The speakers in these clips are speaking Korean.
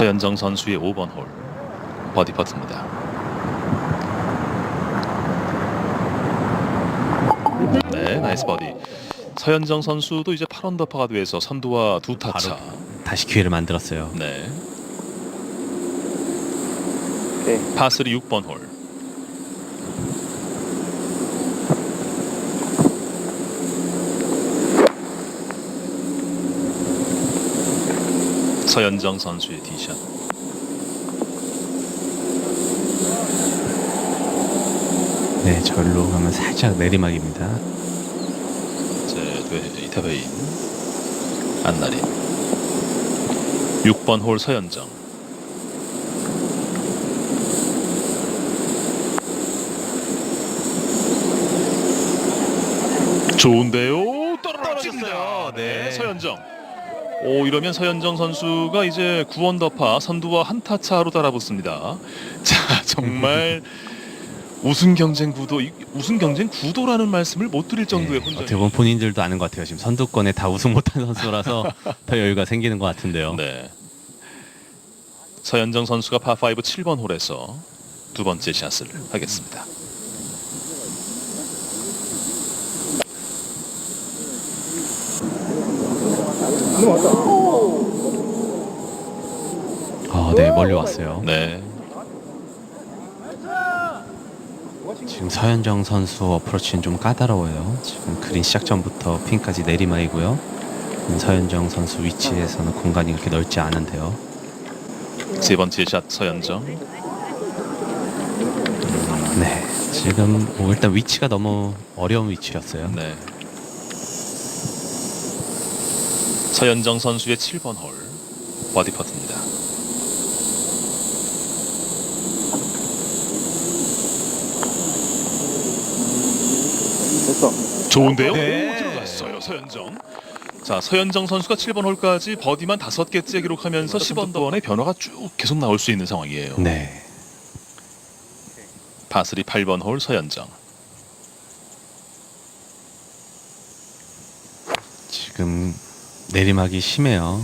서현정 선수의 5번 홀 버디 퍼트입니다. 네, 나이스 버디. 서현정 선수도 이제 8언더파가 돼서 선두와 두 타차. 다시 기회를 만들었어요. 네. 오케이. 파3 6번 홀. 서현정 선수의 티샷. 네, 절로 가면 살짝 내리막입니다. 이제 네, 이타베인 안나린 6번 홀 서현정. 좋은데요. 떨어졌어요. 네. 서현정 오 이러면 서현정 선수가 이제 9언더파 선두와 한타 차로 따라붙습니다 자 정말 우승 경쟁 구도 이- 우승 경쟁 구도라는 말씀을 못 드릴 정도의 네, 혼전 어떻게 보면 본인들도 아는 것 같아요. 지금 선두권에 다 우승 못한 선수라서 더 여유가 생기는 것 같은데요. 네. 서현정 선수가 파5 7번 홀에서 두 번째 샷을 하겠습니다. 아, 네, 멀리 왔어요. 네. 지금 서현정 선수 어프로치는 좀 까다로워요. 지금 그린 시작 전부터 핀까지 내리막이고요. 음, 서현정 선수 위치에서는 공간이 그렇게 넓지 않은데요. 세 번째 샷 서현정. 네, 지금 뭐 일단 위치가 너무 어려운 위치였어요. 네. 서현정 선수의 7번 홀 버디 퍼트입니다. 됐어. 좋은데요? 네. 오, 들어갔어요 서현정. 자 서현정 선수가 7번 홀까지 버디만 다섯 개째 기록하면서 10언더원의 변화가 쭉 계속 나올 수 있는 상황이에요. 네, 파스리 8번 홀 서현정. 지금 내리막이 심해요.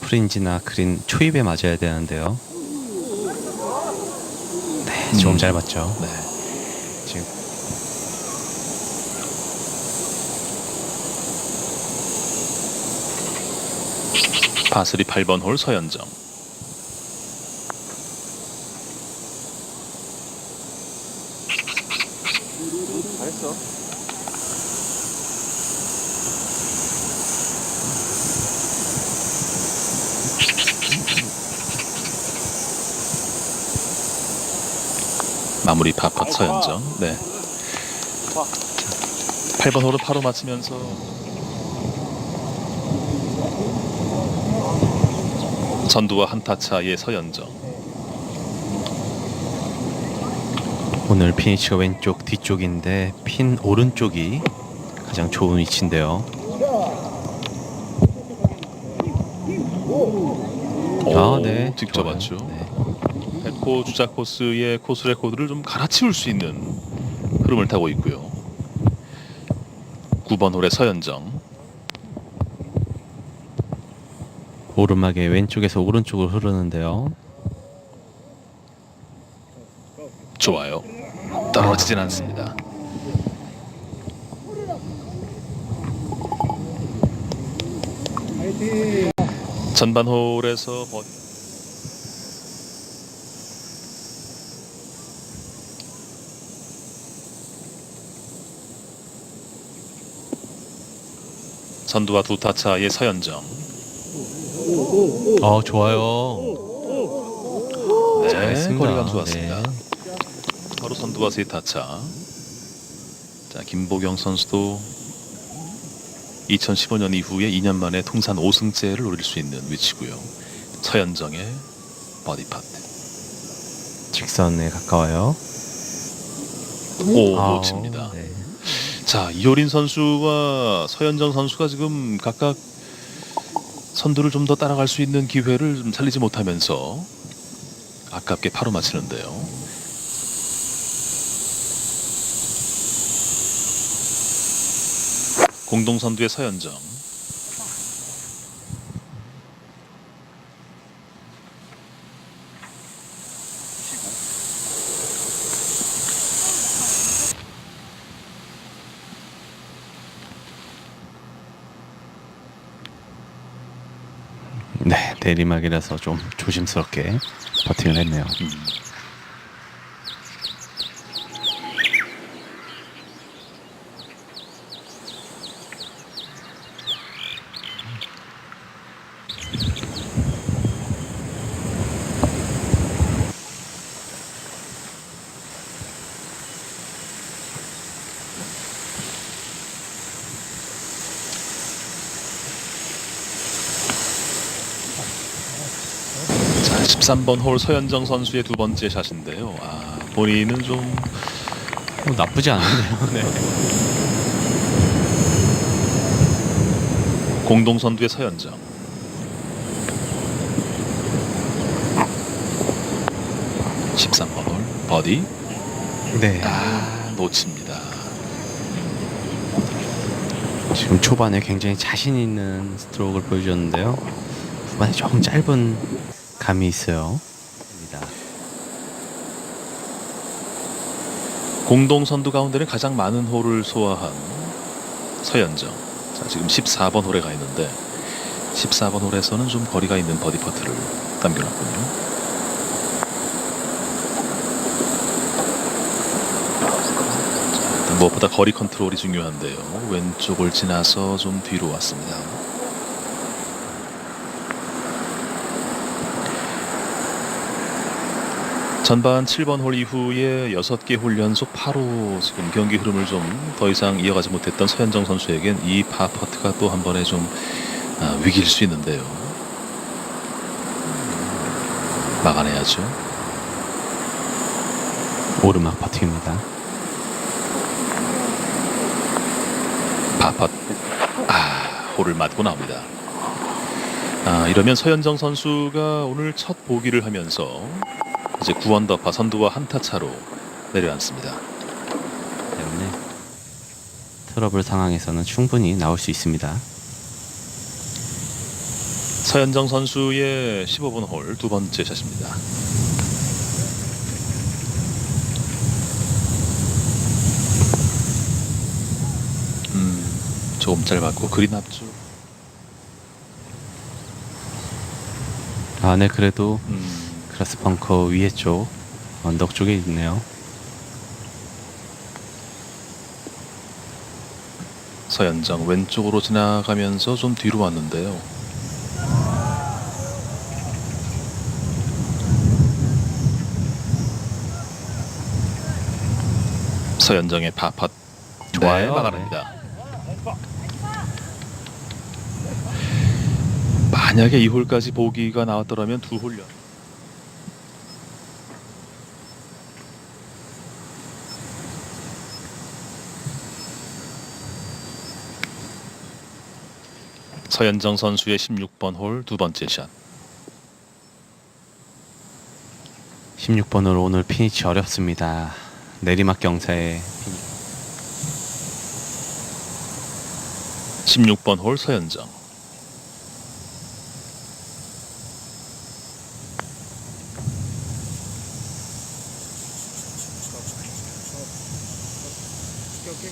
프린지나 그린 초입에 맞아야 되는데요. 네, 조금 음. 짧았죠. 네. 지금 파스리 8번 홀 서현정. 마무리 파팟 서현정. 네. 8번 홀을 파로 맞추면서 전두와 한타 차의 서현정. 오늘 피니치가 왼쪽 뒤쪽인데 핀 오른쪽이 가장 좋은 위치인데요. 아, 네. 직접 좋아요. 맞죠. 네. 백호 주자 코스의 코스 레코드를 좀 갈아치울 수 있는 흐름을 타고 있고요. 9번 홀의 서현정. 오르막에 왼쪽에서 오른쪽으로 흐르는데요. 좋아요. 떨어지진 않습니다. 전반 홀에서 버 선두와 두 타차의 서현정. 어 좋아요. 네, 잘했습니다. 거리감 좋았습니다. 네. 바로 선두와 세 타차. 자 김보경 선수도 2015년 이후에 2년 만에 통산 5승째를 노릴 수 있는 위치고요. 서현정의 버디 파트. 직선에 가까워요. 오 아우, 놓칩니다. 네. 자 이효린 선수와 서현정 선수가 지금 각각 선두를 좀 더 따라갈 수 있는 기회를 좀 살리지 못하면서 아깝게 파로 마치는데요. 공동 선두의 서현정. 네, 내리막이라서 좀 조심스럽게 버팅을 했네요. 자, 13번 홀 서현정 선수의 두 번째 샷인데요. 아, 본인은 좀 어, 나쁘지 않은데요. 네. 공동 선두의 서현정. (13번) 홀 버디 네. 아 놓칩니다 지금 초반에 굉장히 자신 있는 스트로크를 보여줬는데요. 후반에 조금 짧은 감이 있어요. 공동 선두 가운데는 가장 많은 홀을 소화한 서현정. 자, 지금 14번 홀에 가 있는데 14번 홀에서는 좀 거리가 있는 버디 퍼트를 남겨놨군요. 무엇보다 거리 컨트롤이 중요한데요. 왼쪽을 지나서 좀 뒤로 왔습니다. 전반 7번 홀 이후에 6개 홀 연속 파로 지금 경기 흐름을 좀 더 이상 이어가지 못했던 서현정 선수에겐 이 파 퍼트가 또 한 번에 좀 아, 위기일 수 있는데요. 막아내야죠. 오르막 버팅입니다. 파퍼 아 홀을 맞고 나옵니다. 아 이러면 서현정 선수가 오늘 첫 보기를 하면서 이제 9언더파 선두와 한타 차로 내려앉습니다. 때문에 트러블 상황에서는 충분히 나올 수 있습니다. 서현정 선수의 15번 홀 두 번째 샷입니다. 음, 조금 짧았고 그린 앞쪽. 아, 네, 그래도 음, 크라스 벙커 위에 쪽 언덕 쪽에 있네요. 서현정 왼쪽으로 지나가면서 좀 뒤로 왔는데요. 서현정의 파팟 좋아요 네, 막아냅니다. 만약에 이 홀까지 보기가 나왔더라면 두홀 연. 서현정 선수의 16번 홀 두 번째 샷. 16번으로 오늘 피니치 어렵습니다. 내리막 경사에 16번 홀 서현정.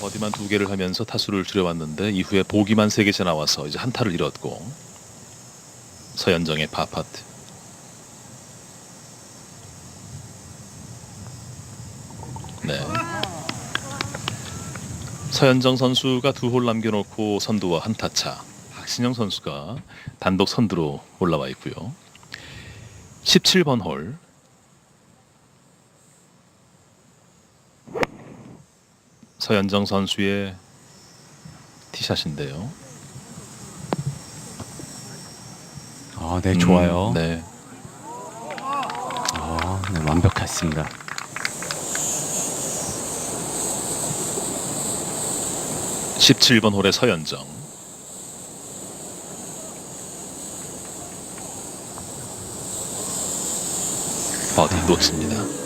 버디만 두 개를 하면서 타수를 줄여왔는데 이후에 보기만 세 개째 나와서 이제 한타를 잃었고 서현정의 파파트. 네. 서현정 선수가 두 홀 남겨놓고 선두와 한타 차. 박신영 선수가 단독 선두로 올라와 있고요. 17번 홀. 서현정 선수의 티샷인데요. 아, 네, 좋아요. 음, 네. 아, 네, 완벽했습니다. 십칠 번 홀의 서현정. 버디 놓칩니다.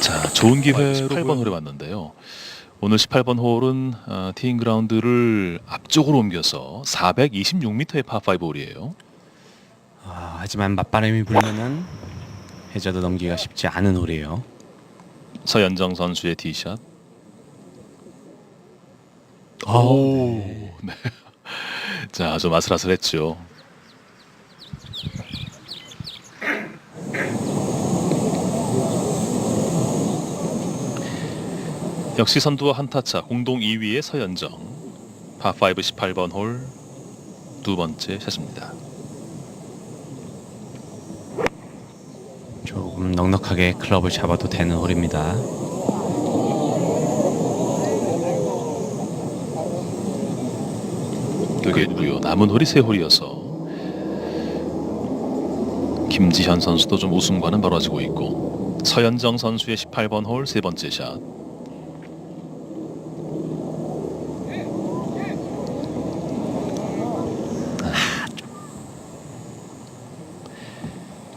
자, 좋은 기회로 8번 홀에 왔는데요. 오늘 18번 홀은 어, 티잉 그라운드를 앞쪽으로 옮겨서 426m의 파5 홀이에요. 아, 하지만 맞바람이 불면은 해저드 넘기가 쉽지 않은 홀이에요. 서현정 선수의 티샷. 오, 네. 자, 좀 아슬아슬했죠. 역시 선두와 한타차 공동 2위의 서현정 파5 18번 홀 두 번째 샷입니다. 조금 넉넉하게 클럽을 잡아도 되는 홀입니다. 되겠고요. 남은 홀이 세 홀이어서 김지현 선수도 좀 우승과는 멀어지고 있고 서현정 선수의 18번 홀 세 번째 샷.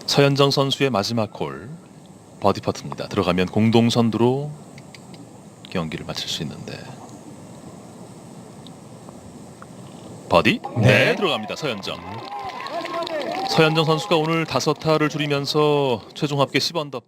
서현정 선수의 마지막 홀 버디 퍼트입니다. 들어가면 공동 선두로 경기를 마칠 수 있는데 버디? 네, 들어갑니다. 서현정. 서현정 선수가 오늘 다섯 타를 줄이면서 최종 합계 10언더파.